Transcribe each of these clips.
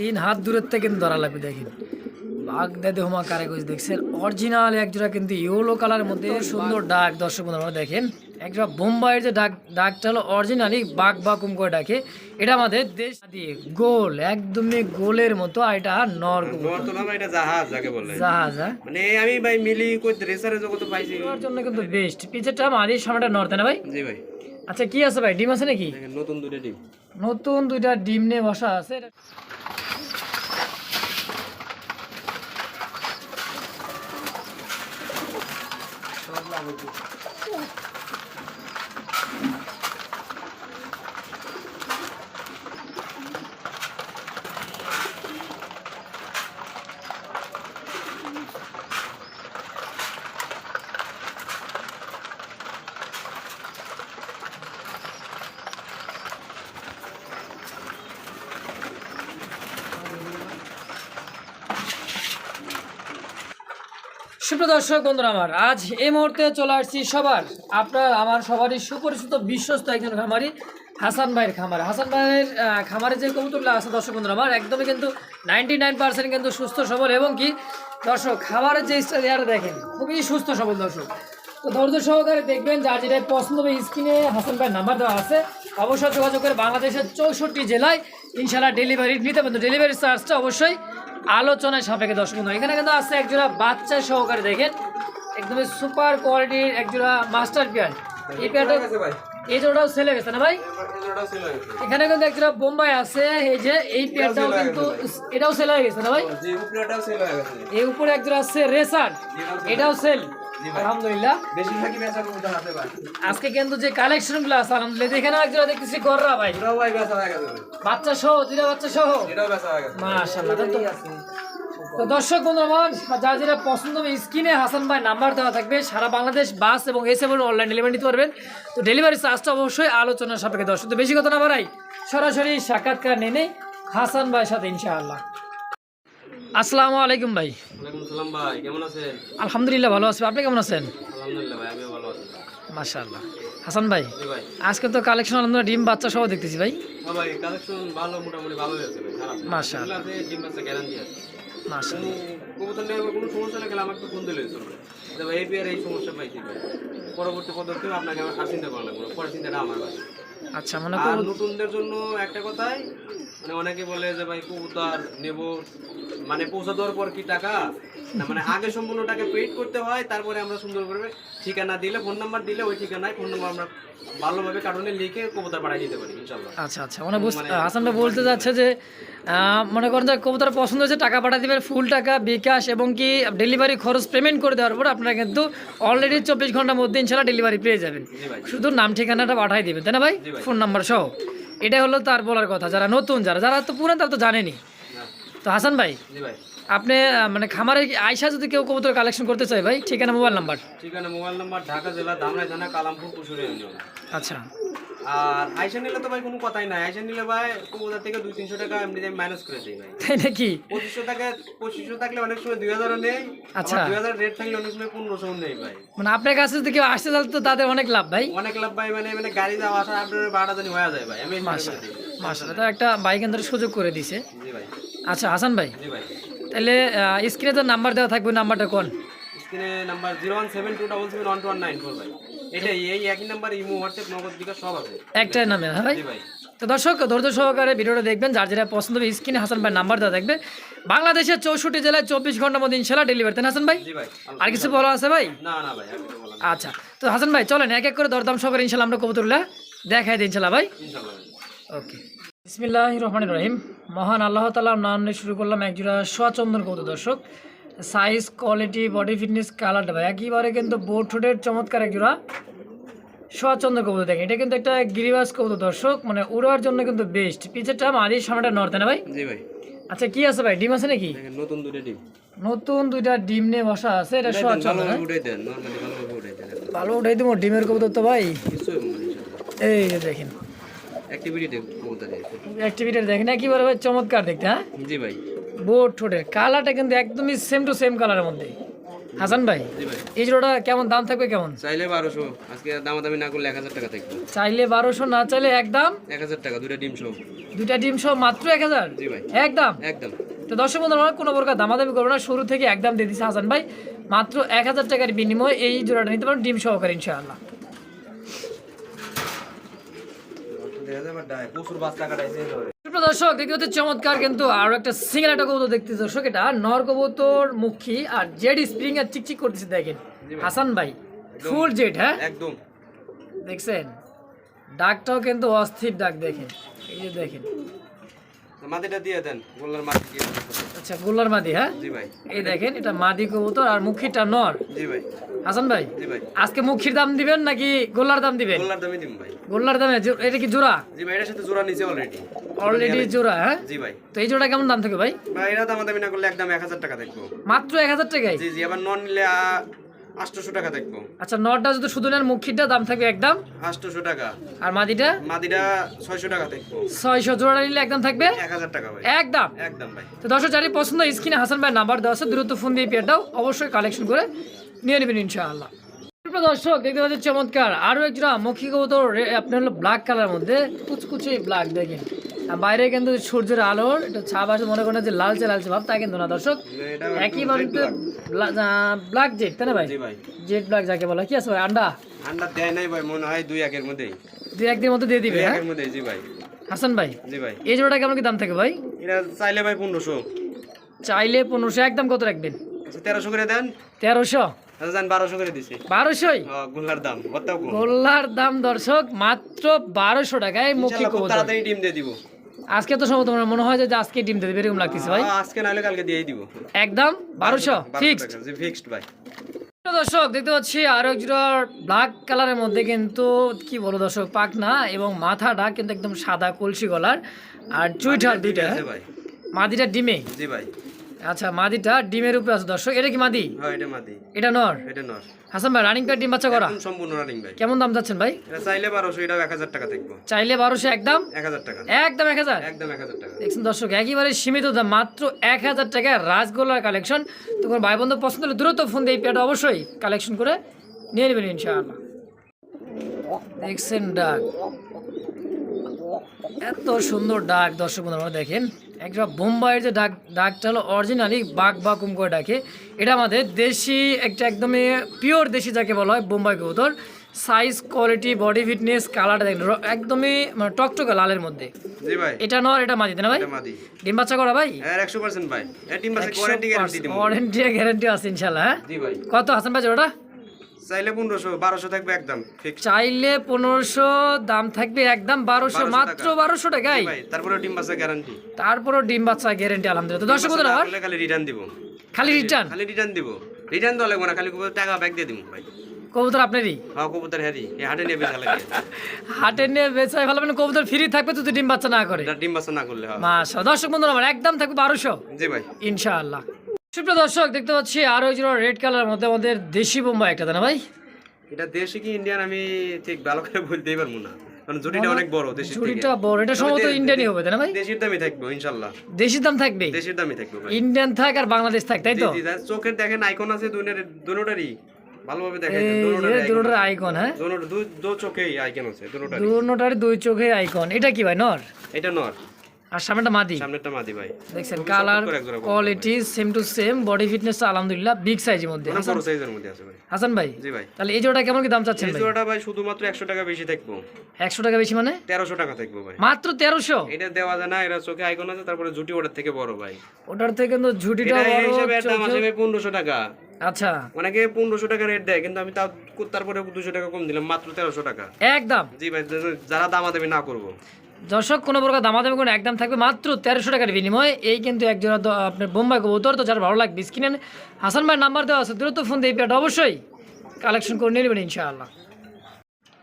তিন হাত দূরের থেকে কিন্তু ধরা লাগবে দেখেন। বাগদাদে হোমা কারাগজ দেখছেন? অরিজিনাল একজোড়া কিন্তু ইয়েলো কালারের মধ্যে সুন্দর ডাক দর্শক বন্ধুরা দেখেন। একটা বোম্বাইয়ের যে ডাক ডাকটা হলো অরিজিনালি বাঘ বাকুম করে ডাকে। এটা আমাদের দেশ দিয়ে গোল একদমই গোলের মতো আর এটা নর এটা জাহাজ যাকে বলে। জাহাজ হ্যাঁ? মানে আমি ভাই মিলি কই রেসারে জগতে পাইছি। ওর জন্য কিন্তু বেস্ট পিছেরটা মাঝে সামনেটা নর তাই না ভাই? জি ভাই। আচ্ছা কি আছে ভাই? ডিম আছে নাকি? নতুন দুটো ডিম। নতুন দুইটা ডিম নিয়ে বসা আছে। এটা- সুপ্রদর্শক বন্ধুরা আমার, আজ এই মুহূর্তে চলে আসছি সবার, আপনার, আমার সবারই সুপরিচিত বিশ্বস্ত একজন খামারি, হাসান ভাইয়ের খামার। হাসান ভাইয়ের খামারে যে কবুতরগুলো আছে, দর্শক, বন্ধুরা আমার, একদমই কিন্তু নাইনটি নাইন পার্সেন্ট কিন্তু সুস্থ, সবল এবং কি, দর্শক খাবারের যে স্টাইল দেখেন, খুবই সুস্থ, সবল দর্শক। তো ধৈর্য সহকারে দেখবেন, যার যেটা পছন্দ হবে, স্ক্রিনে হাসান ভাইয়ের নাম্বার দেওয়া আছে। অবশ্যই যোগাযোগ করে বাংলাদেশের চৌষট্টি জেলায় ইনশাল্লাহ ডেলিভারি নিতে পারবেন। ডেলিভারি চার্জটা অবশ্যই আলোচনায় সাপেক্ষে দশ গুণ এখানে কিন্তু আছে একজোড়া বাচ্চা সহকারে দেখেন। একদমই সুপার কোয়ালিটির একজোড়া মাস্টার পেয়ার এই পেয়ারটা এই জোড়াটাও সেলে গেছে না ভাই? এখানে কিন্তু একজোড়া বোম্বাই আছে এই যে এই পেয়ারটাও কিন্তু এটাও সেল হয়ে গেছে না ভাই? ছিল হয়ে গেছে। এই উপরে একজোড়া আছে রেসার এটাও সেল আলহামদুলিল্লাহ। বেশিরভাগই বেচা কবুতর হাতে ভাই আজকে কিন্তু যে কালেকশনগুলো আছে আলহামদুলিল্লাহ। এখানে একজোড়া দেখতেছি গররা ভাই। এটাও ভাই বেচা হয়ে গেছে। বাচ্চা সহ দুইটা বাচ্চা সহ? এটাও বেচা হয়ে গেছে। মাশাআল্লাহ তো তো দর্শক যা যেটা পছন্দ হবে স্ক্রিনে হাসান ভাই নাম্বার দেওয়া থাকবে। সারা বাংলাদেশ বাস এবং এসে বলে অনলাইন ডেলিভারি নিতে পারবেন। তো ডেলিভারি চার্জটা অবশ্যই আলোচনার সাপেক্ষে। দর্শক তো বেশি কথা না বাড়াই। সরাসরি সাক্ষাৎকার নেই হাসান ভাইয়ের সাথে ইনশাআল্লাহ। আসসালামু আলাইকুম ভাই। সালাম ভাই কেমন আছেন? আলহামদুলিল্লাহ ভালো আছি। আপনি কেমন আছেন? আলহামদুলিল্লাহ ভাই আমিও ভালো আছি। মাশাআল্লাহ। হাসান ভাই আজকে তো কালেকশন আলহামদুলিল্লাহ ডিম বাচ্চা সহ দেখতেছি ভাই। হ্যাঁ ভাই কালেকশন ভালো মোটামুটি ভালো হয়েছে মাশাআল্লাহ। ডিম বাচ্চা গ্যারান্টি আছে। মাশাআল্লাহ। কোনো কবুতর নিয়ে কোনো সমস্যা লাগলে আমাকে ফোন দিলে চলবে। ভাই এই বিয়ার এই সমস্যা পাইছি পরবর্তী পদক্ষেপ আপনাকে আমার চিন্তা করা লাগবে পরে চিন্তাটা আমার ভাই আচ্ছা মানে আর নতুনদের জন্য একটা কথাই মানে অনেকে বলে যে ভাই কবুতর নেব মানে পৌঁছা দেওয়ার পর কি টাকা? না মানে আগে সম্পূর্ণ টাকা পেড করতে হয় তারপরে আমরা সুন্দর করে ঠিকানা দিলে ফোন নাম্বার দিলে ওই ঠিকানায় ফোন নাম্বার আমরা ভালোভাবে কার্টুনে লিখে কবুতর পাঠিয়ে দিতে পারি ইনশাল্লাহ আচ্ছা আচ্ছা মানে বুঝতে হাসান ভাই বলতে যাচ্ছে যে মনে করেন যে কবুতর পছন্দ হয়েছে টাকা পাঠিয়ে দেবেন ফুল টাকা বিকাশ এবং কি ডেলিভারি খরচ পেমেন্ট করে দেওয়ার পর আপনারা কিন্তু অলরেডি চব্বিশ ঘণ্টার মধ্যে ইনশাল্লাহ ডেলিভারি পেয়ে যাবেন। শুধু নাম ঠিকানাটা পাঠাই দেবেন তাই না ভাই? ফোন নাম্বার সহ। এটা হলো তার বলার কথা যারা নতুন যারা যারা তো পুরান তারা তো জানেনি। তো হাসান ভাই আপনি মানে খামারে আয়সা যদি কেউ কবুতর কালেকশন করতে চায় ভাই ঠিকানা মোবাইল নাম্বার ঠিকানা মোবাইল নাম্বার ঢাকা জেলা ধামরাই থানা কালামপুর আচ্ছা। আর আইসা নিলে তো ভাই কোনো কথাই নাই। আইসা নিলে ভাই কবুতর থেকে দুই তিনশো টাকা এমনি মাইনাস করে দিই ভাই তাই নাকি? পঁচিশশো টাকা পঁচিশশো থাকলে অনেক সময় দুই হাজারও নেই। আচ্ছা। দুই হাজার রেট থাকলে অনেক সময় পনেরোশো নেই ভাই। মানে আপনার কাছে কেউ আসতে তাহলে তো তাদের অনেক লাভ ভাই। অনেক লাভ ভাই মানে মানে গাড়ি যাওয়া আসা আপনার বারোটা হয়ে যায় ভাই। আমি। মাসাল্লাহ তো একটা বাইক এন্দ্র সুযোগ করে দিছে। জি ভাই। আচ্ছা হাসান ভাই। জি ভাই। তাহলে স্ক্রিনে তো নাম্বার দেওয়া থাকবে নাম্বারটা কোন? স্ক্রিনে number zero one seven two double seven one two one nine four ভাই। এটাই এই একই নাম্বার ইমো হোয়াটসঅ্যাপ নগদ বিকাশ সব আছে। একটাই নামে হ্যাঁ ভাই? তো দর্শক ধৈর্য সহকারে ভিডিওটা দেখবেন যার যেটা পছন্দ হবে স্ক্রিনে হাসান ভাই নাম্বার দেওয়া থাকবে। বাংলাদেশের চৌষট্টি জেলায় চব্বিশ ঘণ্টার মধ্যে ইনশাল্লাহ ডেলিভারি দেন হাসান ভাই। আর কিছু বলা আছে ভাই। আচ্ছা তো হাসান ভাই চলেন এক এক করে দরদাম সহকারে ইনশাল্লাহ আমরা কবুতরগুলা দেখাই দিই ইনশাল্লাহ ভাই। ওকে। বিসমিল্লাহ রহমান রহিম। মহান আল্লাহ তালার নাম নিয়ে শুরু করলাম একজোড়া সোয়াচন্দন কৌতুক দর্শক। সাইজ কোয়ালিটি বডি ফিটনেস কালারটা ভাই একেবারে কিন্তু বোট ঠোঁটের চমৎকার একজোড়া সোয়াচন্দন কবুতর দেখেন। এটা কিন্তু একটা গিরিবাস কবুতর দর্শক মানে উড়ার জন্য কিন্তু বেস্ট পিছেরটা মাঝি সামনেটা নর্থ না ভাই? জি ভাই। আচ্ছা কি আছে ভাই? ডিম আছে নাকি? নতুন দুটো ডিম। নতুন দুইটা ডিম নিয়ে বসা আছে এটা সোয়াচন্দন হ্যাঁ? দেন নর্মালি ভালোভাবে উঠাই দেন। ভালো উঠাই দেবো ডিমের কবুতর তো ভাই। এই যে দেখেন। অ্যাক্টিভিটি দেখ বলতে দেয় অ্যাক্টিভিটি দেখেন একেবারে ভাই চমৎকার দেখতে হ্যাঁ? জি ভাই। বোট ঠোঁটের কালারটা কিন্তু একদমই সেম টু সেম কালারের মধ্যে। হাসান ভাই এই জোড়াটা কেমন দাম থাকবে কেমন? চাইলে বারোশো আজকে দামাদামি না করলে এক হাজার টাকা থাকবে। চাইলে বারোশো না চাইলে একদম এক হাজার টাকা দুটা ডিম সহ। দুইটা ডিম সহ মাত্র এক হাজার? জি ভাই। একদম একদম। তো দর্শক বন্ধু আমরা কোনো প্রকার দামাদামি করব না শুরু থেকে একদম দিয়ে দিচ্ছে হাসান ভাই। মাত্র এক হাজার টাকার বিনিময়ে এই জোড়াটা নিতে পারেন ডিম সহকারে ইনশাআল্লাহ প্রচুর বাচ্চা কাটাইছে সুপ্রিয় দর্শক দেখতে হচ্ছে চমৎকার কিন্তু আরও একটা সিঙ্গেল একটা কবুতর দেখতে দর্শক এটা নর কবুতর মুখী আর জেড স্প্রিং আর চিকচিক করতেছে দেখেন। হাসান ভাই ফুল জেড হ্যাঁ? একদম। দেখছেন? ডাকটাও কিন্তু অস্থির ডাক দেখেন। এই যে দেখেন। মাটিটা দিয়ে দেন গোল্লার মাটি দিয়ে আচ্ছা গোল্লার মাদি হ্যাঁ? জি ভাই। এই দেখেন এটা মাদি কবুতর আর মুখীটা নর। জি ভাই। হাসান ভাই জি ভাই। আজকে মুখীর দাম দিবেন নাকি গোল্লার দাম দিবেন? গোল্লার দামই দিম ভাই। গোল্লার দামে এটা কি জোড়া? জি ভাই এটার সাথে জোড়া নিচে অলরেডি অলরেডি জোড়া হ্যাঁ? জি ভাই। তো এই জোড়া কেমন দাম থাকে ভাই? ভাই এটা দামাদামি না করলে একদম এক হাজার টাকা থাকব মাত্র এক হাজার টাকায়? জি জি আবার নন নিলে আটশোশো টাকা থাকব আচ্ছা নরটা যদি শুধু নেন মুখিটা দাম থাকবে একদম? আটশোশো টাকা। আর মাদিটা? মাদিটা ছয়শো টাকা থাকব ছয়শো জোড়া নিলে একদম থাকবে? এক হাজার টাকা ভাই। একদম? একদম ভাই। তো দর্শক যারই পছন্দ স্ক্রিনে হাসান ভাই নাম্বার দেওয়া আছে দ্রুত ফোন দিয়ে পেয়ারটাও অবশ্যই কালেকশন করে নিয়ে নেবেন ইনশাআল্লাহ। দর্শক দেখতে পাচ্ছেন চমৎকার। আরও এক জোড়া মক্ষী কবুতর আপনার হলো ব্ল্যাক কালার মধ্যে কুচকুচে ব্ল্যাক দেখেন। বাইরে কিন্তু সূর্যের আলোর এটা ছাপ আছে মনে করেন যে লালচে লালচে ভাব তা কিন্তু না দর্শক? এটা একইবারে ব্ল্যাক জেট তাই না ভাই? জেট ব্ল্যাক যাকে বলা কি আছে ভাই আন্ডা? ঠান্ডা দেয় নাই ভাই মনে হয় দুই একের মধ্যেই। দুই একদিনের মধ্যে দিয়ে দিবে হ্যাঁ? একের মধ্যেই জি ভাই। হাসান ভাই জি ভাই। এই জোড়াটা কেমন কি দাম থাকে ভাই? এটা চাইলে ভাই পনেরোশো। চাইলে পনেরোশো একদম কত রাখবেন? আচ্ছা তেরোশো করে দেন। তেরোশো? আচ্ছা বারোশো করে দিছি। বারোশোই? গোল্লার দাম গোল্লার দাম দর্শক মাত্র বারোশো টাকায় মুখী ইনশাআল্লাহ খুব তাড়াতাড়ি ডিম দিয়ে দিব। আজকে তো সম্ভবত তোমার মনে হয় যে আজকে ডিম দিয়ে দেবে এরকম লাগতেছে ভাই। আজকে নাহলে কালকে দিয়ে দিব। একদম? বারোশো ফিক্সড? ফিক্সড ভাই। দর্শক দেখতে পাচ্ছি আরও জোড়ার ব্ল্যাক কালারের মধ্যে কিন্তু কি বলো দর্শক পাক না এবং মাথাটা কিন্তু একদম সাদা কলসি গলার আর চুইটার দুইটা। মাদিটা ডিমে? জি ভাই। আচ্ছা মাদিটা ডিমের উপরে আছে দর্শক। এটা কি মাদি? হ্যাঁ এটা মাদি। এটা নর? এটা নর। হাসান ভাই রানিং কার্ড ডিম বাচ্চা করা? একদম সম্পূর্ণ রানিং ভাই কেমন দাম যাচ্ছেন ভাই? এটা চাইলে বারোশো এটাও এক হাজার টাকা থাকব। চাইলে বারোশো একদম? এক হাজার টাকা। একদম এক হাজার? একদম এক হাজার টাকা। দেখছেন দর্শক একেবারে সীমিত দাম মাত্র এক হাজার টাকায় রাজগোলার কালেকশন তোমার ভাই বন্ধু পছন্দ হলে দ্রুত ফোন দিয়ে পেয়ারটা অবশ্যই কালেকশন করে নিয়ে নেবেন ইনশাআল্লাহ। দেখছেন ডাক। এত সুন্দর ডাক দর্শক বন্ধু আমরা দেখেন। একটা বোম্বাইয়ের যে ডাক ডাকটা হলো অরিজিনালি বাঘ বা করে ডাকে এটা আমাদের দেশি একটা একদমই পিওর দেশি যাকে বলা হয় বোম্বাই কবুতর। সাইজ কোয়ালিটি বডি ফিটনেস কালারটা দেখেন একদমই মানে টকটকে লালের মধ্যে। জি ভাই। এটা নর এটা তাই না ভাই? এটা মাদি। ডিম বাচ্চা করা ভাই? একশো পার্সেন্ট ভাই। এর টিম আছে কোয়ারেন্টি গ্যারান্টি গ্যারান্টি আছে ইনশাল্লাহ হ্যাঁ? জি ভাই। কত হাসান ভাই ওটা চাইলে পনেরোশো বারোশো থাকবে একদম চাইলে পনেরোশো দাম থাকবে একদম বারোশো মাত্র বারোশো টাকাই তারপরে টিম আছে গ্যারান্টি তারপরও ডিম বাচ্চা গ্যারেন্টি আলহামদুলিল্লাহ। তো দর্শক খালি রিটার্ন দিব। খালি রিটার্ন খালি রিটার্ন দিব। রিটার্ন লাগবে না খালি টাকা ব্যাক দিয়ে দিব ভাই। কবুতর আপনারই? হ্যাঁ কবুতর হ্যারি। হাটে নিয়ে বেচা লাগে। হাটে নিয়ে বেচাই ভালো মানে কবুতর ফ্রি থাকবে তো ডিম বাচ্চা না করে। ডিম বাচ্চা না করলে হয়। মাসা দর্শক বন্ধুরা আমার একদম থাকবে বারোশো। জি ভাই। ইনশাআল্লাহ। সুপ্রিয় দর্শক দেখতে পাচ্ছি আরও ওই রেড কালার মধ্যে আমাদের দেশি বোম্বাই একটা তাই না ভাই? এটা দেশি কি ইন্ডিয়ান আমি ঠিক ভালো করে বলতেই পারব না। কারণ জুটিটা অনেক বড় দেশি ঝুড়িটা বড় এটা সম্ভবত ইন্ডিয়ানই হবে তাই না ভাই? দেশির দামই থাকব ইনশাল্লাহ দেশির দাম থাকবে? দেশির দামই থাকবে ভাই। ইন্ডিয়ান থাক আর বাংলাদেশ থাক তাই তো? চোখের দেখেন আইকন আছে দুনের ভালোভাবে দেখা যায় দুটোটার আইকন হ্যাঁ? দুনোটা দু দু চোখেই আইকন আছে দুটোটার দুই চোখে আইকন এটা কি ভাই নর? এটা নর। আর সামনেটা মাদি। সামনেরটা মাদি ভাই। দেখছেন colour quality same to same body fitness আলহামদুলিল্লাহ বিগ সাইজের মধ্যে। বড় সাইজের মধ্যে আছে ভাই। হাসান ভাই জি ভাই। তাহলে এই জোড়া কেমন কি দাম চাচ্ছেন এই জোড়াটা ভাই শুধুমাত্র একশো টাকা বেশি থাকব একশো টাকা বেশি মানে? তেরোশো টাকা থাকব ভাই। মাত্র তেরোশো? এটা দেওয়া যায় না এটা চোখে আইকন আছে তারপরে জুটি ওটার থেকে বড় ভাই। ওটার থেকে কিন্তু ঝুটিটা এটা এই বড় হিসেবে এর দাম চোখে- আসবে পনেরোশো টাকা। আচ্ছা। অনেকে পনেরোশো টাকা রেট দেয় কিন্তু আমি তাও তারপরে দুশো টাকা কম দিলাম মাত্র তেরোশো টাকা। একদম। জি ভাই যারা দামাদামি না করব। দর্শক কোনো প্রকার দামাদামি কোনো একদম থাকবে মাত্র তেরোশো টাকার বিনিময়ে। এই কিন্তু একজোড়া আপনার বোম্বাই কবুতর তো যার ভালো লাগবে স্ক্রিনে হাসান ভাইয়ের নাম্বার দেওয়া আছে দ্রুত ফোন দিয়ে এই পেয়ারটা অবশ্যই কালেকশন করে নিয়ে নেবেন ইনশাআল্লাহ।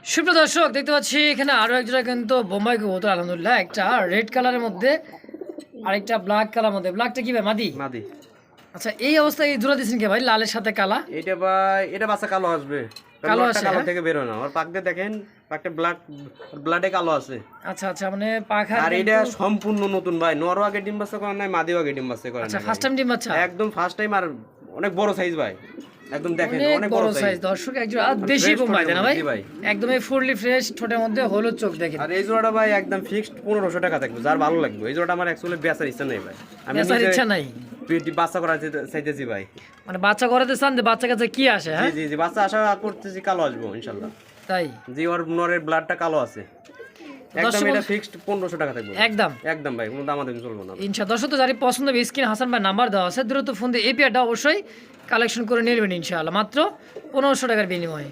সুপ্রিয় দর্শক দেখতে পাচ্ছি এখানে আরও একজোড়া কিন্তু বোম্বাই কবুতর আলহামদুলিল্লাহ। একটা রেড কালারের মধ্যে আরেকটা ব্ল্যাক কালার মধ্যে। ব্ল্যাকটা কি ভাই মাদি? মাদি। আচ্ছা এই অবস্থায় এই জোড়া দিচ্ছেন কি ভাই লালের সাথে কালা? এটা ভাই এটা বাচ্চা কালো আসবে। কালো আছে কালো থেকে থেকে বেরো না আর পাক দিয়ে দেখেন পাকটা ব্লাড ব্লাডে কালো আছে। আচ্ছা আচ্ছা মানে পাখা আর এটা সম্পূর্ণ নতুন ভাই নরও আগে ডিম বাচ্চা করে নাই মাদিও আগে ডিম বাচ্চা করে আচ্ছা ফার্স্ট টাইম ডিম বাচ্চা? একদম ফার্স্ট টাইম আর অনেক বড় সাইজ ভাই। একদম দেখেন অনেক বড় সাইজ দর্শক একজন দেশি বোম্বাই না ভাই? ভাই। একদমই ফুললি ফ্রেশ ঠোঁটের মধ্যে হলুদ চোখ দেখেন। আর এই জোড়াটা ভাই একদম ফিক্সড পনেরোশো টাকা থাকবে যার ভালো লাগবে। এই জোড়াটা আমার অ্যাকচুয়ালি বেচার ইচ্ছা নেই ভাই। আমি বেচার ইচ্ছা নাই? বাচ্চা করা চাইতেছি ভাই। মানে বাচ্চা করাতে চান যে বাচ্চা কাছে কি আসে হ্যাঁ? জি জি বাচ্চা আশা করতেছি কালো আসব ইনশাল্লাহ। তাই? জি ওর নরের ব্লাডটা কালো আছে। একদম দর্শক এটা ফিক্সড পনেরোশো টাকা থাকবে। একদম। একদম ভাই কোনো দাম আমাদের চলবে না। ইনশা দর্শক তো যারি পছন্দ হবে স্ক্রিন হাসান ভাই নাম্বার দেওয়া আছে দ্রুত ফোন দিয়ে এপিআরটা অবশ্যই কালেকশন করে নেবেন ইনশাআল্লাহ। মাত্র পনেরোশো টাকার বিনিময়ে।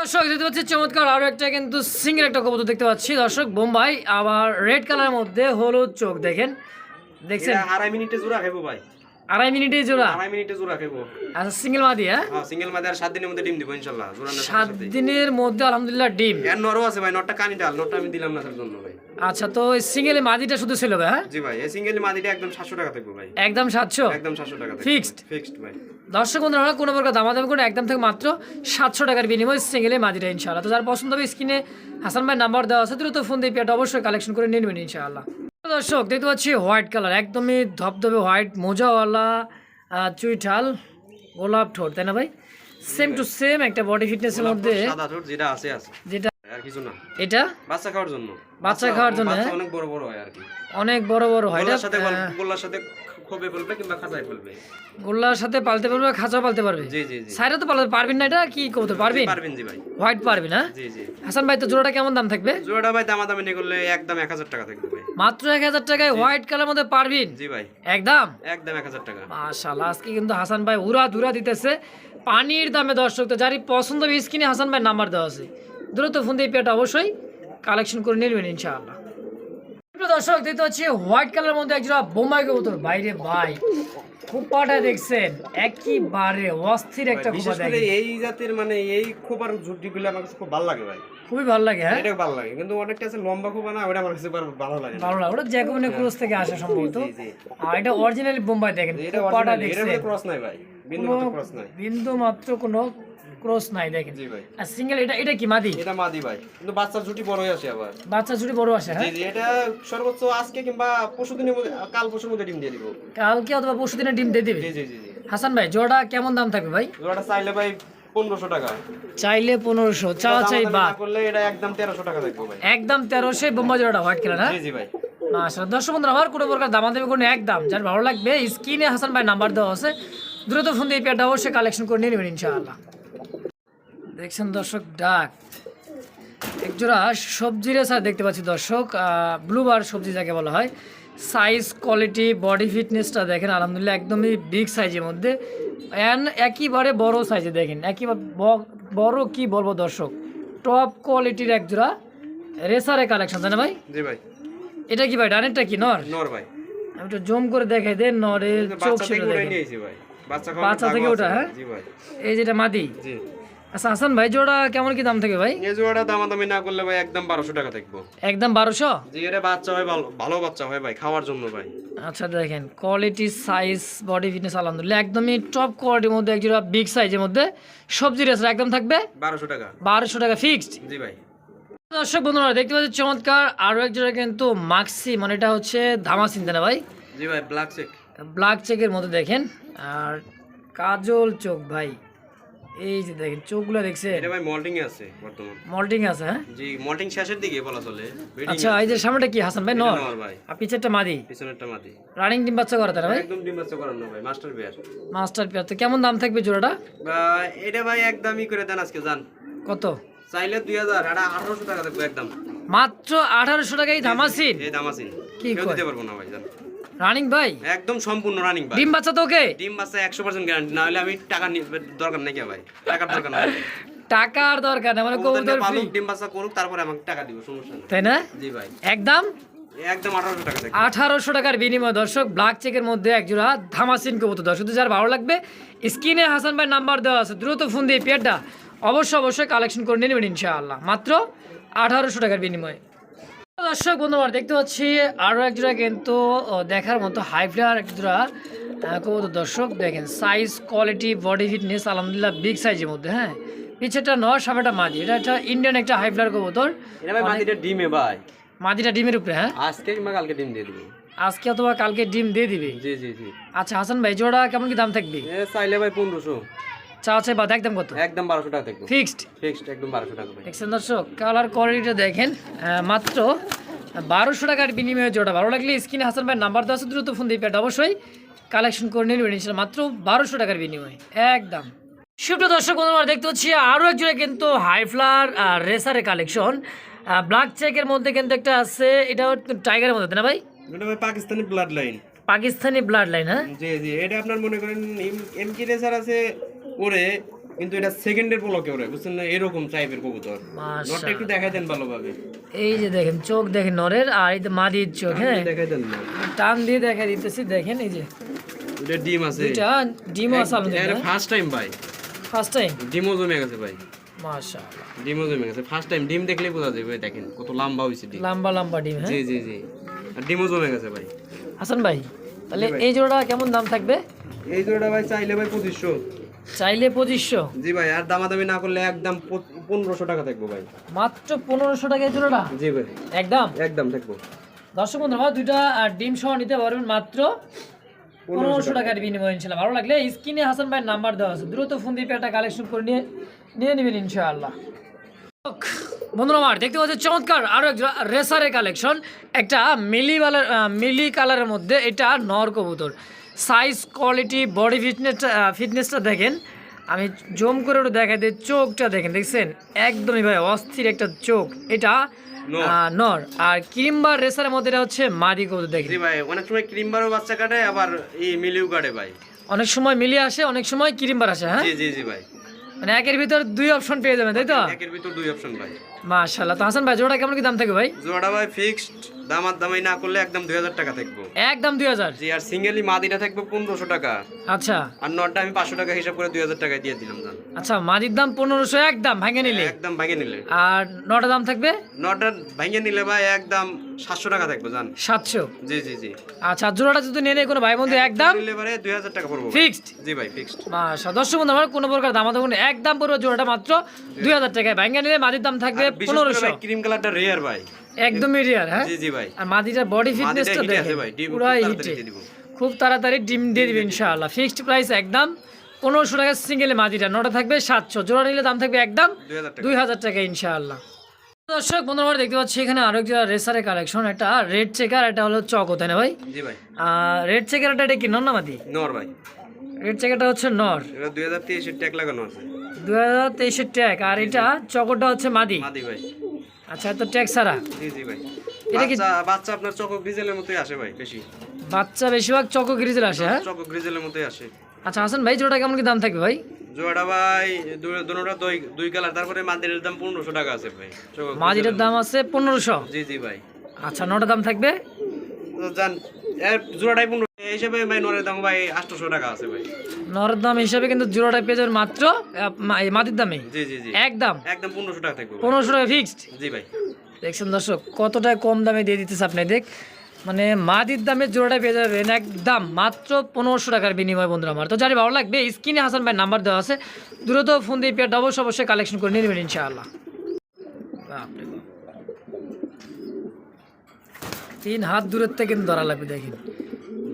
দর্শক দেখতে পাচ্ছি চমৎকার আরও একটা কিন্তু সিঙ্গেল একটা কবুতর দেখতে পাচ্ছি। দর্শক বোম্বাই আবার রেড কালারের মধ্যে হলুদ চোখ দেখেন। দেখছেন? আড়াই মিনিটে জোড়া ভাই। আড়াই মিনিটে জোড়া? আড়াই মিনিটে জোড়া খেবো আচ্ছা সিঙ্গেল মাদি হ্যাঁ? হ্যাঁ সিঙ্গেল মাদি আর সাত দিনের মধ্যে ডিম দিব ইনশাল্লাহ। জোড়া সাত দিনের মধ্যে আলহামদুলিল্লাহ ডিম। এর নরও আছে ভাই নটটা কানি ডাল নটটা আমি দিলাম না তার জন্য ভাই। আচ্ছা তো সিঙ্গেল মাদিটা শুধু ছিল ভাই, হ্যাঁ? জি ভাই এই সিঙ্গেল মাদিটা একদম সাতশো টাকা থাকবে ভাই। একদম সাতশো? একদম সাতশো টাকা Fixed? ফিক্সড ভাই। দর্শক বন্ধুরা কোনো প্রকার দামাদামি করে একদম থেকে মাত্র সাতশো টাকার বিনিময়ে সিঙ্গেলে মাদিটা ইনশাআল্লাহ। তো যার পছন্দ হবে স্ক্রিনে হাসান ভাই নাম্বার দেওয়া আছে দ্রুত ফোন দিয়ে পেয়ারটা অবশ্যই কালেকশন করে নিয়ে নেবেন ইনশাআল্লাহ। দর্শক দেখতে পাচ্ছি হোয়াইট কালার একদমই ধবধবে হোয়াইট মোজাওয়ালা চুইঠাল গোলাপ ঠোঁট তাই না ভাই? সেম টু সেম একটা বডি ফিটনেসের মধ্যে যেটা আছে আছে। যেটা আর কিছু না। এটা? বাচ্চা খাওয়ার জন্য। বাচ্চা খাওয়ার জন্য, হ্যাঁ? অনেক বড় বড় হয় আর কি। অনেক বড় বড় হয় এটা? সাথে গোল্লার সাথে খোপে ফেলবে কিংবা খাঁচায় ফেলবে। গোল্লার সাথে পালতে পারবে খাঁচা পালতে পারবে? জি জি জি। সাইডে তো পালতে পারবেন না এটা? কি পারবেন পারবেন জি ভাই। হোয়াইট পারবেন হ্যাঁ জি জি। হাসান ভাই তো জোড়াটা কেমন দাম থাকবে? জোড়াটা ভাই নিয়ে করলে একদম এক হাজার টাকা থাকবে ভাই। মাত্র এক হাজার টাকায় হোয়াইট কালার মধ্যে পারবেন জি ভাই। একদম? একদম এক হাজার টাকা। মাশাল্লাহ আজকে কিন্তু হাসান ভাই উড়া ধুরা দিতেছে। পানির দামে দর্শক তো যারই পছন্দ হবে স্ক্রিনে হাসান ভাই নাম্বার দেওয়া আছে। দ্রুত ফোন দিয়ে পেটা অবশ্যই কালেকশন করে নেবেন ইনশাআল্লাহ। দর্শক দেখতে পাচ্ছি হোয়াইট কালার মধ্যে একজোড়া বোম্বাই কবুতর। বাইরে ভাই খোপাটা দেখছেন একেবারে অস্থির একটা খোপা করে এই জাতের মানে এই খোপার ঝুটি গুলো আমার কাছে খুব ভালো লাগে ভাই। খুবই ভালো লাগে হ্যাঁ? এটা ভালো লাগে কিন্তু অনেকটা আছে লম্বা খোপা না ওটা আমার কাছে ভালো লাগে ভালো লাগে ওটা জ্যাকোবিনের ক্রুজ থেকে আসে সম্ভবত। আর এটা অরিজিনালি বোম্বাই দেখেন এটা খোপাটা দেখছেন। মধ্যে ক্রস নাই ভাই বিন্দু কোনো মতো ক্রস নাই। বিন্দু মাত্র কোনো ক্রস নাই দেখেন। জি ভাই। আর সিঙ্গেল এটা এটা কি মাদি? এটা মাদি ভাই কিন্তু বাচ্চার ঝুটি বড় হয়ে আসে আবার। বাচ্চা চুরি বড় আসে হ্যাঁ? জি এটা সর্বোচ্চ আজকে কিংবা পরশু দিনের মধ্যে কাল পরশুর মধ্যে ডিম দিয়ে দিব। কালকে অথবা পরশু দিনে ডিম দিয়ে দিবে? জি জি জি জি। হাসান ভাই জোড়া কেমন দাম থাকবে ভাই? জোড়াটা চাইলে ভাই পনেরোশো টাকা। চাইলে পনেরোশো চাওয়া চাই বা করলে এটা একদম তেরোশো টাকা থাকবে ভাই। একদম তেরোশো বোম্বা জোড়াটা হোয়াইট কালার হ্যাঁ? জি জি ভাই। মাশাআল্লাহ। দর্শক বন্ধুরা আমার কোনো প্রকার দামা দেবে কোনো একদম। যার ভালো লাগবে স্ক্রিনে হাসান ভাই নাম্বার দেওয়া আছে। দ্রুত ফোন দিয়ে পেয়ারটা অবশ্যই কালেকশন করে নিয়ে নেবেন ইনশাআল্লাহ। দেখছেন দর্শক ডাক। একজোড়া সবজি রেসার দেখতে পাচ্ছি দর্শক ব্লুবার সবজি যাকে বলা হয়। সাইজ কোয়ালিটি বডি ফিটনেসটা দেখেন আলহামদুলিল্লাহ একদমই বিগ সাইজের মধ্যে। অ্যান্ড একইবারে বড় সাইজে দেখেন একইবার বড় কি বলব দর্শক টপ কোয়ালিটির একজোড়া রেসারে কালেকশন তাই না ভাই? জি ভাই। এটা কি ভাই ডানেরটা কি নর? নর ভাই। আমি একটু জুম করে দেখাই দেন নরের চোখ সেটা দেখেন। বাচ্চা থেকে আছে। হ্যাঁ? জি ভাই। এই যেটা মাদি। জি। আচ্ছা হাসান ভাই জোড়া কেমন কি দাম থাকে ভাই? এই জোড়াটা দামাদামি না করলে ভাই একদম বারোশো টাকা থাকব একদম বারোশো? জি এটা বাচ্চা হয় ভালো ভালো বাচ্চা হয় ভাই খাওয়ার জন্য ভাই। আচ্ছা দেখেন কোয়ালিটি সাইজ বডি ফিটনেস আলহামদুলিল্লাহ একদমই টপ কোয়ালিটির মধ্যে একজোড়া বিগ সাইজের মধ্যে সবজি রেস একদম থাকবে বারোশো টাকা। বারোশো টাকা ফিক্সড জি ভাই। দর্শক বন্ধুরা দেখতে পাচ্ছি চমৎকার আরও এক জোড়া কিন্তু মাক্সি মানে এটা হচ্ছে ধামা চিন্তা না ভাই। জি ভাই ব্ল্যাক চেক ব্ল্যাক চেকের মধ্যে দেখেন আর কাজল চোখ ভাই। এই যে দেখেন চোখগুলো দেখছে এটা ভাই মল্টিং এ আছে বর্তমান। মল্টিং আছে হ্যাঁ? জি মল্টিং শেষের দিকে বলা চলে। আচ্ছা এই যে সামনেটা কি হাসান ভাই? নর? ভাই। আর পিছেরটা মাদি? পিছনেরটা মাদি। রানিং ডিম বাচ্চা করা তারা ভাই? একদম ডিম বাচ্চা করানো ভাই মাস্টার বিয়ার মাস্টার পেয়ার তো কেমন দাম থাকবে জোড়াটা? এটা ভাই একদমই করে দেন আজকে জান। কত? চাইলে দুই হাজার এটা আঠারোশো টাকা থাকবে একদম। মাত্র আঠারোশো টাকায় ধামাসিন? এই আছে কি? দিতে পারব না ভাই জান। রানিং ভাই একদম সম্পূর্ণ রানিং ভাই ডিম বাচ্চা তো ওকে? ডিম বাচ্চা একশো পার্সেন্ট গ্যারান্টি না হলে আমি টাকা দরকার নেই কে ভাই। টাকার দরকার নাই। টাকার দরকার না মানে কবুতর ডিম বাচ্চা করুক তারপরে আমাকে টাকা দিব সমস্যা নেই। তাই না? জি ভাই। একদম? একদম আঠারোশো টাকা আঠারোশো টাকার বিনিময় দর্শক ব্ল্যাক চেকের মধ্যে একজোড়া ধামাসিন কবুতর। দর্শক যার ভালো লাগবে স্ক্রিনে হাসান ভাই নাম্বার দেওয়া আছে। দ্রুত ফোন দিয়ে পেয়ারটা অবশ্যই অবশ্যই কালেকশন করে নিয়ে নেবেন ইনশাআল্লাহ। মাত্র আঠারোশো টাকার বিনিময়ে। দর্শক বন্ধুবার দেখতে পাচ্ছি আরও একজোড়া কিন্তু দেখার মতো হাই ফ্লেয়ার একজোড়া কবুতর দর্শক। দেখেন সাইজ কোয়ালিটি বডি ফিটনেস আলহামদুলিল্লাহ বিগ সাইজের মধ্যে হ্যাঁ? পিছেরটা নয় সামনেটা মাদি। এটা একটা ইন্ডিয়ান একটা হাই ফ্লেয়ার কবুতর। এটা ডিমে ভাই। মাদিটা ডিমের উপরে হ্যাঁ? আজকে কিংবা কালকে ডিম দিয়ে দিবো। আজকে অথবা কালকে ডিম দিয়ে দিবে? জি জি জি। আচ্ছা হাসান ভাই জোড়া কেমন কি দাম থাকবে? চাইলে ভাই পনেরোশো। চা আছে বাদ একদম কত? একদম বারোশো টাকা থাকব ফিক্সড ফিক্সড একদম বারোশো টাকা দেখছেন দর্শক কালার কোয়ালিটিটা দেখেন মাত্র বারোশো টাকার বিনিময়ে জোড়া ভালো লাগলে স্ক্রিনে হাসান ভাই নাম্বার দেওয়া আছে দ্রুত ফোন দিয়ে পেট অবশ্যই কালেকশন করে নেবেন ইনশাল্লাহ মাত্র বারোশো টাকার বিনিময়ে। একদম। সুপ্রিয় দর্শক বন্ধুরা দেখতে পাচ্ছি আরও এক কিন্তু হাই ফ্লার রেসারের কালেকশন ব্ল্যাক চেকের মধ্যে কিন্তু একটা আছে এটা টাইগারের মধ্যে না ভাই? এটা ভাই Pakistani blood line Pakistani blood line হ্যাঁ? জি জি এটা আপনার মনে করেন এম কি রেসার আছে ওরে কিন্তু এটা সেকেন্ডের ব্লকে ওরে বুঝছেন না? এরকম টাইপের কবুতর। নটটা একটু দেখাই দেন ভালোভাবে। এই যে দেখেন চোখ দেখেন নরের আর এই মাদির চোখ হ্যাঁ? দেখাই দেন টান দিয়ে দেখা দিতেছি দেখেন এই যে। এটা ডিম আছে। এটা ডিমও আছে আলহামদুলিল্লাহ ফার্স্ট টাইম ভাই। ফার্স্ট টাইম ডিমও জমে গেছে ভাই। মাশাআল্লাহ। ডিমও জমে গেছে। ফার্স্ট টাইম ডিম দেখলে বোঝা যাবে দেখেন কত লম্বা হয়েছে ডিম। লম্বা লম্বা ডিম হ্যাঁ? জি জি জি। আর ডিমও জমে গেছে ভাই। হাসান ভাই তাহলে এই জোড়াটা কেমন দাম থাকবে? এই জোড়াটা ভাই চাইলে ভাই পঁচিশশো। চাইলে পঁচিশশো। জি ভাই আর দামাদামি না করলে একদম পনেরোশো টাকা থাকব ভাই। মাত্র পনেরোশো টাকা এই জোড়াটা? জি ভাই। একদম? একদম থাকব। দর্শক বন্ধু আমার দুইটা ডিম সহ নিতে পারবেন মাত্র পনেরোশো টাকার বিনিময় ইনশাল্লাহ। ভালো লাগলে স্ক্রিনে হাসান ভাইয়ের নাম্বার দেওয়া আছে। দ্রুত ফোন দিয়ে একটা কালেকশন করে নিয়ে নিয়ে নেবেন ইনশাআল্লাহ। বন্ধুরা আমার দেখতে পাচ্ছি চমৎকার আরও এক রেসারের কালেকশন একটা মিলি মিলি কালারের মধ্যে এটা নর কবুতর। সাইজ কোয়ালিটি বডি ফিটনেসটা ফিটনেসটা দেখেন। আমি জম করে একটু দেখাই দিই চোখটা দেখেন দেখছেন? একদমই ভাই অস্থির একটা চোখ। এটা নর। আর ক্রিমবার রেসারের মধ্যে এটা হচ্ছে মাদি কবুতর দেখেন। ভাই অনেক সময় ক্রিমবারও বাচ্চা কাটে আবার এই মিলিও কাটে ভাই। অনেক সময় মিলিয়ে আসে অনেক সময় ক্রিমবার আসে হ্যাঁ? জি জি জি ভাই। মানে একের ভিতর দুই অপশন পেয়ে যাবেন তাই তো? একের ভিতর দুই অপশন ভাই। মাশাল্লাহ তো হাসান ভাই জোড়া কেমন কি দাম থাকবে ভাই? জোড়া ভাই ফিক্সড দামার দামাই না করলে একদম দুই হাজার টাকা থাকব। একদম দুই হাজার? জি আর সিঙ্গেলি মাদিটা থাকবে পনেরোশো টাকা। আচ্ছা। আর নটটা আমি পাঁচশো টাকা হিসাব করে দুই হাজার টাকায় দিয়ে দিলাম জান। আচ্ছা মাদির দাম পনেরোশো একদম ভাঙে নিলে? একদম ভাঙে নিলে। আর নটা দাম থাকবে? নটটা ভাঙে নিলে ভাই একদম সাতশো টাকা থাকবে জান। সাতশো? জি জি জি। আচ্ছা জোড়াটা যদি কোনো ভাই বন্ধু একদম পরে দুই হাজার টাকা পড়ব। ফিক্সড জি ভাই ফিক্সড দর্শক বন্ধু আমার কোনো প্রকার দাম একদম পড়বে জোড়াটা মাত্র দুই হাজার টাকায়। ভাঙে নিলে মাদির দাম থাকবে বিশেষ করে পনেরোশো। ভাই ক্রিম কালারটা রেয়ার ভাই। একদমই রিয়ার হ্যাঁ? জি জি ভাই। আর বডি ফিটনেসটা দেখে ডিম খুব হিটে তাড়াতাড়ি দিয়ে দিব। খুব তাড়াতাড়ি ডিম দিয়ে দিবে ইনশাআল্লাহ। ফিক্সড প্রাইস একদম পনেরোশো টাকা সিঙ্গেলে মাদিটা। নটা থাকবে সাতশো। জোড়া নিলে দাম থাকবে একদম দুই হাজার টাকা। দুই হাজার টাকা ইনশাআল্লাহ। দর্শক বন্ধুরা আমরা দেখতে পাচ্ছি এখানে আরও একটা রেসারের কালেকশন একটা রেড চেকার এটা হলো চকো তাই না ভাই? জি ভাই। রেড চেকারটা এটা কি নর না মাদি নর ভাই। রেড চেকারটা হচ্ছে নর। এটা দুই হাজার তেইশের ট্যাগ লাগানো আছে। দু হাজার তেইশের ট্যাগ আর এটা চকোটা হচ্ছে মাদি? মাদি ভাই। আচ্ছা তো ট্যাগ ছাড়া? জি জি ভাই। এটা কি- বাচ্চা আপনার চকক গ্রিজেলের মতোই আসে ভাই বেশি। বাচ্চা বেশিরভাগ চকো গ্রিজেল আসে হ্যাঁ? চকক গ্রিজেলের মতোই আসে। আচ্ছা হাসান ভাই জোড়া কেমন কি দাম থাকবে ভাই? জোড়া ভাই দুটোটা দুই দুই কালার তারপরে মাদির দাম পনেরোশো টাকা আছে ভাই। মাদিটার দাম আছে পনেরোশো? জি জি ভাই। আচ্ছা নটা দাম থাকবে? জান জোড়াটাই পনেরো হিসাবে ভাই নরের দাম ভাই আটশোশো টাকা আছে ভাই। নরের দাম হিসাবে কিন্তু জোড়াটা পেয়ে যাবেন মাত্র মাটির দামে? জি জি জি। একদম? একদম পনেরোশো টাকা থাকবে। পনেরোশো টাকা ফিক্সড জি ভাই। দেখছেন দর্শক কতটা কম দামে দিয়ে দিতেছে আপনি দেখ। মানে মাদির দামে জোড়াটা পেয়ে যাবেন একদম মাত্র পনেরোশো টাকার বিনিময় বন্ধুরা আমার। তো জানি ভালো লাগবে স্ক্রিনে হাসান ভাই নাম্বার দেওয়া আছে। দ্রুত ফোন দিয়ে পেয়ে অবশ্যই অবশ্যই কালেকশন করে নিয়ে নেবেন ইনশাআল্লাহ। তিন হাত দূরের থেকে কিন্তু ধরা লাগবে দেখেন।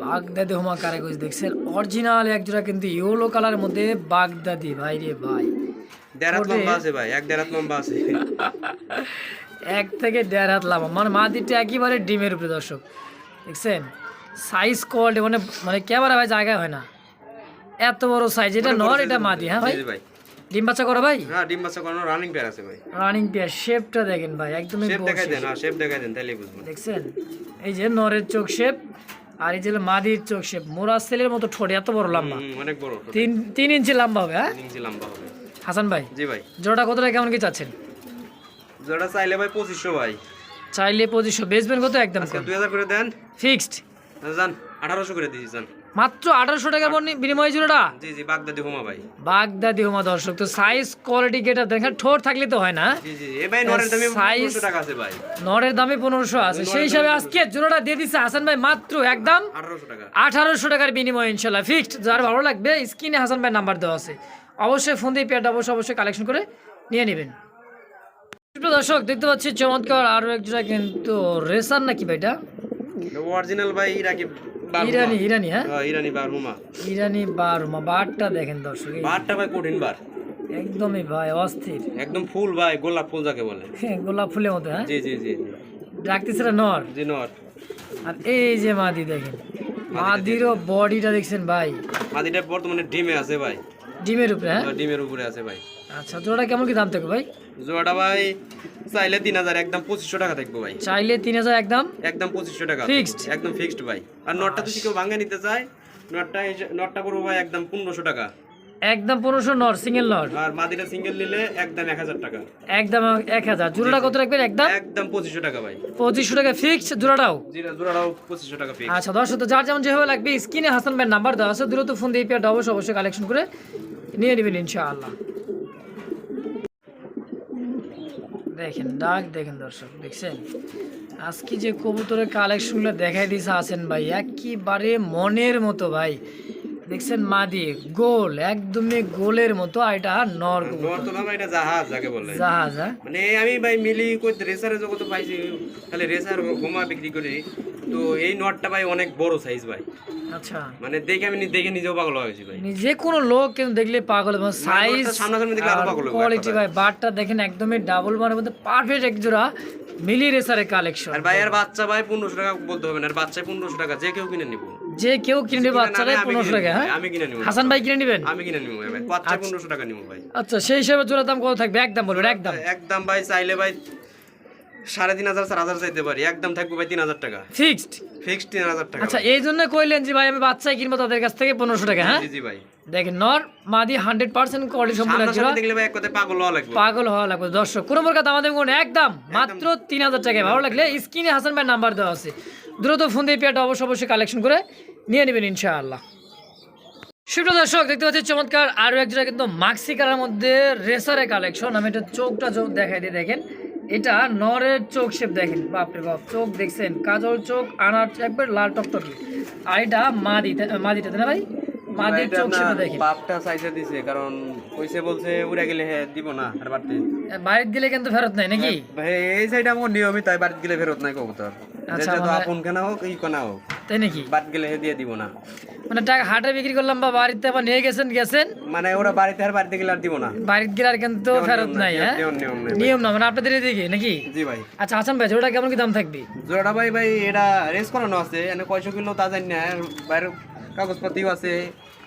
বাগদাদি হোমা কারাগজ দেখছেন। অরিজিনাল এক জোড়া কিন্তু ইয়েলো কালারের মধ্যে বাগদাদি ভাই রে ভাই। দেড় হাত লম্বা আছে ভাই এক দেড় হাত লম্বা আছে। এক থেকে দেড় হাত লাভ। মানে মাদিটা একেবারে ডিমের উপরে দর্শক। দেখছেন? সাইজ কোয়ালিটি মানে মানে ক্যামেরা ভাই জায়গায় হয় না। এত বড় সাইজ এটা নর এটা মাদি হ্যাঁ ভাই? ডিম বাচ্চা করো ভাই? হ্যাঁ ডিম বাচ্চা করানো রানিং পেয়ার আছে ভাই। রানিং পেয়ার শেপটা দেখেন ভাই একদমই শেপ দেখাই দেন হ্যাঁ শেপ দেখাই দেন তাইলেই বুঝব। দেখছেন? এই যে নরের চোখ শেপ আর এই যে মাদির চোখ শেপ মোরা সেলের মতো ঠোঁট এত বড় লম্বা। অনেক বড় তিন তিন ইঞ্চি লম্বা হবে হ্যাঁ? ইঞ্চি লম্বা হবে। হাসান ভাই জি ভাই। জোড়া কত টাকা কেমন কি চাচ্ছেন? যেটা চাইলে ভাই পঁচিশশো ভাই। চাইলে পঁচিশশো বেচবেন কত একদম আজকে দুই হাজার করে দেন। ফিক্সড যান আঠারোশো করে দিয়েছি যান। মাত্র আঠারোশো টাকা বনি- বিনিময় জোড়াটা জি জি বাগদাদি হুমা ভাই। বাগদাদি হোমা দর্শক তো সাইজ কোয়ালিটি গেটার দেখেন ঠোঁট থাকলে তো হয় না। জি জি এ ভাই নরের দামে পনেরোশো টাকা আছে ভাই। নরের দামে পনেরোশো আছে। সেই হিসাবে আজকে জোড়াটা দিয়ে দিচ্ছে হাসান ভাই মাত্র একদম আঠারোশো টাকা। আঠারোশো টাকার বিনিময় ইনশাল্লাহ ফিক্সড যার ভালো লাগবে স্ক্রিনে হাসান ভাই নাম্বার দেওয়া আছে। অবশ্যই ফোন দিয়ে পেয়ারটা অবশ্যই অবশ্যই কালেকশন করে নিয়ে নেবেন। প্রিয় দর্শক দেখতে পাচ্ছি চমৎকার আরও এক জোড়া কিন্তু রেসার নাকি ভাই এটা? অরিজিনাল ভাই ইরাকি বার ইরানি ইরানি হ্যাঁ? ইরানি বার হুমা ইরানি বারমা বারটা দেখেন দর্শক বারটা ভাই কঠিন বার। একদমই ভাই অস্থির। একদম ফুল ভাই গোলাপ ফুল যাকে বলে। হ্যাঁ, গোলাপ ফুলের মতো হ্যাঁ? জি জি জি। ডাকতেছে নর? জি নট আর এই যে মাদি দেখেন মাদিরও বডিটা দেখছেন ভাই? মাদিটা বর্তমানে ডিমে আছে ভাই। ডিমের উপরে হ্যাঁ? ডিমের উপরে আছে ভাই। আচ্ছা জোড়াটা কেমন কি দাম থাকবে ভাই? জোড়াটা ভাই চাইলে তিন হাজার একদম পঁচিশশো টাকা থাকব ভাই। চাইলে তিন হাজার একদম? একদম পঁচিশশো টাকা। Fixed? একদম ফিক্সড ভাই। আর নটটা যদি কেউ ভাঙে নিতে চায় নটটা নটটা করব ভাই একদম পনেরোশো টাকা। একদম পনেরোশো নর সিঙ্গেল নর? আর মাদিটা সিঙ্গেল নিলে একদম এক হাজার টাকা। একদম এক হাজার। জোড়াটা কত রাখবেন একদম? একদম পঁচিশশো টাকা ভাই। পঁচিশশো টাকা ফিক্স জোড়াটাও? জোড়াটাও পঁচিশশো টাকা ফিক্স আচ্ছা দর্শক তো যার যেমন যেভাবে লাগবে স্ক্রিনে হাসান ভাইয়ের নাম্বার দেওয়া আছে। দ্রুত ফোন দিয়ে পেয়ারটা অবশ্যই অবশ্যই কালেকশন করে নিয়ে নেবেন ইনশাআল্লাহ। দেখেন ডাক দেখেন দর্শক দেখছেন? আজকে যে কবুতরের কালেকশনগুলো দেখাই দিয়েছে আছেন ভাই একেবারে মনের মতো ভাই। দেখছেন মাদি গোল একদমই গোলের মতো এটা নর কবুতর। নর তো না এটা জাহাজ যাকে বলে। জাহাজ হ্যাঁ? মানে আমি ভাই মিলি কই রেসারে জগত পাইছি খালি রেসার গোমা বিক্রি করি। তো এই নটটা ভাই অনেক বড় সাইজ ভাই। আচ্ছা। মানে দেখে আমি দেখে নিজেও পাগল হয়ে গেছি ভাই। মানে যে কোনো লোক কিন্তু দেখলে পাগল এবং সাইজ সামনাসামনি দেখলে আরও পাগল কোয়ালিটি ভাই বারটা দেখেন একদমই ডাবল মানের মধ্যে পারফেক্ট এক জোড়া মিলি রেসারের কালেকশন আর ভাই আর বাচ্চা ভাই পনেরোশো টাকা বলতে হবে না আর বাচ্চায় পনেরোশো টাকা যে কেউ কিনে নিবো। যে কেউ কিনে নেবে পনেরোশো কিনে টাকা হ্যাঁ? আমি কিনে নিবো। হাসান ভাই কিনে নেবেন? আমি কিনে নিবো ভাই বাচ্চা পনেরোশো টাকা নিবো ভাই। আচ্ছা সেই হিসাবে জোড়া দাম কত থাকবে? একদম বলবেন একদম। একদম ভাই চাইলে ভাই সাড়ে তিন হাজার চার হাজার চাইতে পারি। একদম থাকব ভাই তিন হাজার টাকা। ফিক্সড? ফিক্সড তিন হাজার টাকা আচ্ছা এই জন্য কইলেন যে ভাই আমি বাচ্চাই কিনবো তাদের কাছ থেকে পনেরোশো টাকা হ্যাঁ? জি জি ভাই। দেখেন নর মাদি হান্ড্রেড পার্সেন্ট কোয়ালিটি সম্পূর্ণ এক জোড়া সামনাসামনি দেখলে ভাই এক কথায় পাগল হওয়া লাগবে। পাগল হওয়া লাগবে দর্শক। কোনো প্রকার দামাদামি করুন একদম মাত্র তিন হাজার টাকায়। ভালো লাগলে স্ক্রিনে হাসান ভাই নাম্বার দেওয়া আছে। দ্রুত ফোন দিয়ে পেয়ারটা অবশ্যই অবশ্যই কালেকশন করে নিয়ে নেবেন ইনশাআল্লাহ। দর্শক দেখতে পাচ্ছি চমৎকার আরও এক জোড়া কিন্তু মাক্সি কালার মধ্যে রেসারের কালেকশন আমি এটা চোখটা চোখ দেখাই দিয়ে দেখেন। এটা নরের চোখ শেপ দেখেন বাপরে বাপ চোখ দেখছেন কাজল চোখ আনার একবার লাল টকটকে আর এটা মাদি মাদিটা না ভাই? মাদির চোখ শেপটা দেখেন। বাপটা সাইজে দিছে কারণ কইছে বলছে উড়ে গেলে দিব না আর বাড়তে। দিলে কিন্তু ফেরত নাই নাকি? এই সাইড আমার নিয়মিত তাই বাড়িতে গেলে ফেরত নাই কবুতর। আচ্ছা, তো আপন কেনা হোক ই কেনা হোক। তাই নাকি? বাদ গেলে দিয়ে দিব না। মানে টাকা হাটে বিক্রি করলাম বা বাড়িতে আবার নিয়ে গেছেন গেছেন? মানে ওরা বাড়িতে আর বাড়িতে গেলে আর দিব না। বাড়িতে গেলে আর কিন্তু ফেরত নাই হ্যাঁ? নিয়ম- না মানে আপনাদের এদিকে নাকি? জি ভাই। আচ্ছা আসাম ভাই ওটা কেমন কি দাম থাকবে? জোড়াটা ভাই ভাই এটা রেস করানো আছে এনে কয়শো কিলো তা জানি না বাইরের কাগজপাতিও আছে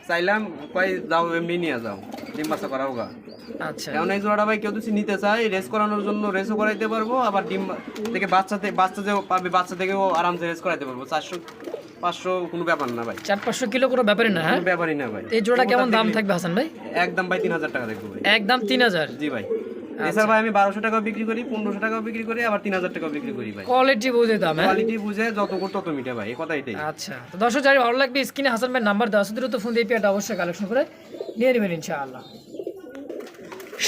চাইলাম কয় যাও এমনি নিয়ে যাও ডিম বাচ্চা করা হোক আচ্ছা। এখন এই জোড়াটা ভাই কেউ যদি নিতে চায় রেস করানোর জন্য রেসও করাইতে পারব আবার ডিম থেকে বাচ্চাতে বাচ্চা যে পাবে বাচ্চা থেকেও আরামসে রেস করাইতে পারব। চারশো পাঁচশো কোনো ব্যাপার না ভাই। চার পাঁচশো কিলো কোনো ব্যাপারই না হ্যাঁ? ব্যাপারই না ভাই। এই জোড়া কেমন দাম থাকবে হাসান ভাই? একদম ভাই তিন হাজার টাকা দেখব ভাই। একদম তিন হাজার। জি ভাই। এছাড়া ভাই আমি বারোশো টাকাও বিক্রি করি পনেরোশো টাকাও বিক্রি করি আবার তিন হাজার টাকাও বিক্রি করি ভাই। কোয়ালিটি বুঝে দাম হ্যাঁ? কোয়ালিটি বুঝে যত কর তত মিটে ভাই এই কথাইটাই আচ্ছা তো দর্শক যারা ভালো লাগবে স্ক্রিনে হাসান ভাই নাম্বার দেওয়া আছে দ্রুত ফোন দিয়ে পেয়ারটা অবশ্যই কালেকশন করে নিয়ে নেবেন ইনশাআল্লাহ।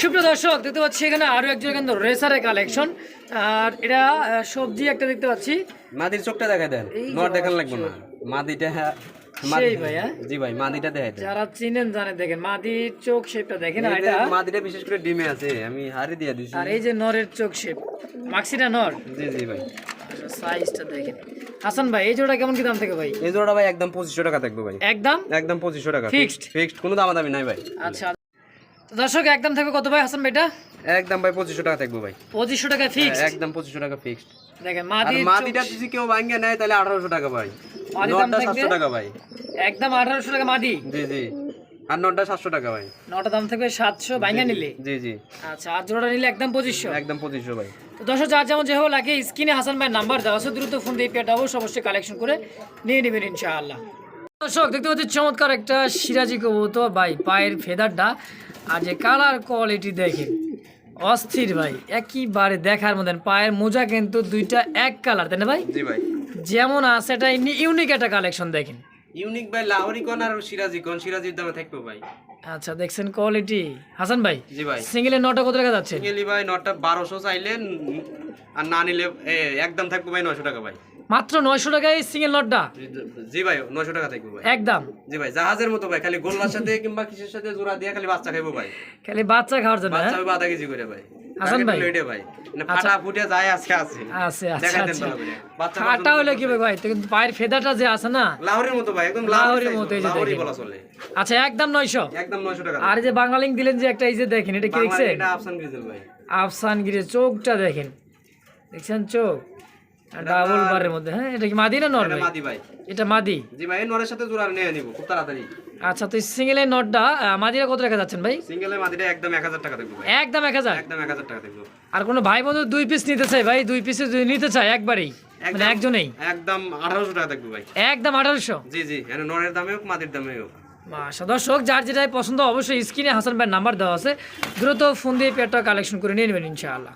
সুপ্রিয় দর্শক দেখতে পাচ্ছি এখানে আরও একজন কিন্তু রেসারের কালেকশন আর এটা সবজি একটা দেখতে পাচ্ছি। মাদির চোখটা দেখা দেন নর দেখান লাগবে না। মাদিটা সেই হ্যাঁ? জি ভাই মাদিটা দেখাই যারা চিনেন জানে দেখেন মাদির চোখ শেপটা দেখেন এই যে এটা মাদিটা বিশেষ করে ডিমে আছে আমি হারি দিয়ে দিছি। আর এই যে নরের চোখ শেপ মাক্সিটা নর? জি জি ভাই। সাইজটা দেখেন। হাসান ভাই এই জোড়া কেমন কি দাম থেকে ভাই? এই জোড়া ভাই একদম পঁচিশশো টাকা থাকবে ভাই। একদম? একদম পঁচিশশো টাকা। ফিক্সড ফিক্সড কোনো দামাদামি নাই ভাই। আচ্ছা দর্শক একদম থাকবে কত ভাই হাসান ভাইটা? একদম ভাই পঁচিশশো টাকা থাকবে ভাই। পঁচিশশো টাকা ফিক্স একদম পঁচিশশো টাকা ফিক্সড দেখেন মাদির মাদিটা যদি কেউ ভাঙে নেয় তাহলে আঠারোশো টাকা ভাই। নটা? সাতশো টাকা ভাই। একদম আঠারোশো টাকা মাদি? জি জি। আর নটা সাতশো টাকা ভাই। নটা দাম থাকবে সাতশো ভাঙা নিলে? জি জি। আচ্ছা আর জোড়াটা নিলে একদম পঁচিশশো? একদম পঁচিশশো ভাই। তো দর্শক যার যেমন যেভাবে লাগে স্ক্রিনে হাসান ভাই নাম্বার দেওয়া আছে দ্রুত ফোন দিয়ে পেটা অবশ্যই অবশ্যই কালেকশন করে নিয়ে নেবেন ইনশাআল্লাহ। দর্শক দেখতে পাচ্ছি চমৎকার একটা সিরাজি কবুতর ভাই পায়ের ফেদারটা। আর যে কালার কোয়ালিটি দেখেন অস্থির ভাই একইবারে দেখার মতন পায়ের মোজা কিন্তু দুইটা এক কালার তাই না ভাই? জি ভাই। যেমন আছে এটা ইউনিক একটা কালেকশন দেখেন। ইউনিক ভাই লাহোরি কোন আর সিরাজি কোন? সিরাজির দামে থাকবে ভাই। আচ্ছা দেখছেন কোয়ালিটি হাসান ভাই জি ভাই। সিঙ্গেলের নটা কত টাকা যাচ্ছে? গেলি ভাই নটা বারোশো চাইলেন আর না নিলে একদম থাকবে ভাই নশো টাকা ভাই। মাত্র নয়শো টাকায় সিঙ্গেল নটটা জি ভাই নশো টাকা থাকবে ভাই। একদম। জি ভাই জাহাজের মতো ভাই খালি গোল্লার সাথে কিংবা কিসের সাথে জোড়া দিয়ে খালি বাচ্চা খাইবো ভাই। খালি বাচ্চা খাওয়ার জন্য বাচ্চা হ্যাঁ? হবে আধা কেজি করে ভাই। হাসান ভাই। ভাই। মানে ফাটা ফুটে যায় আজকে আছে। আছে আচ্ছা আচ্ছা। বাচ্চা হলে কি ভাই? কিন্তু পায়ের ফেদাটা যে আছে না? লাহোরের মতো ভাই একদম লাহোরের মতো, এই যে লাহোরি বলা চলে। আচ্ছা একদম নয়শো। একদম 900 টাকা আর যে বাংলালিং দিলেন যে একটা এই যে দেখেন এটা কি বাংলা দেখছেন? এটা আফসান গ্রিজেল ভাই। আফসান গিরে চোখটা দেখেন। দেখছেন চোখ? ডাবল বারের মধ্যে হ্যাঁ এটা কি মাদি না নর এটা ভাই মাদি ভাই। এটা মাদি? জি ভাই নরের সাথে জোড়া নিয়ে নিব খুব তাড়াতাড়ি। আচ্ছা তো সিঙ্গেলের নটটা মাদিরা কত টাকা যাচ্ছেন ভাই? সিঙ্গেলে মাদিটা একদম 1000 টাকা দেখব একদম এক হাজার? একদম 1000 টাকা দেখব। আর কোনো ভাই বন্ধু দুই পিস নিতে চাই ভাই? দুই পিসে যদি নিতে চাই একবারেই। মানে একজনেই? একদম 1800 টাকা দেখব ভাই। একদম আঠারোশো? জি জি নরের দামে হোক মাদির দামে হোক। মাসা দর্শক যার যেটাই পছন্দ অবশ্যই স্ক্রিনে হাসান ভাইয়ের নাম্বার দেওয়া আছে। দ্রুত ফোন দিয়ে পেয়ারটা কালেকশন করে নিয়ে নেবেন ইনশাআল্লাহ।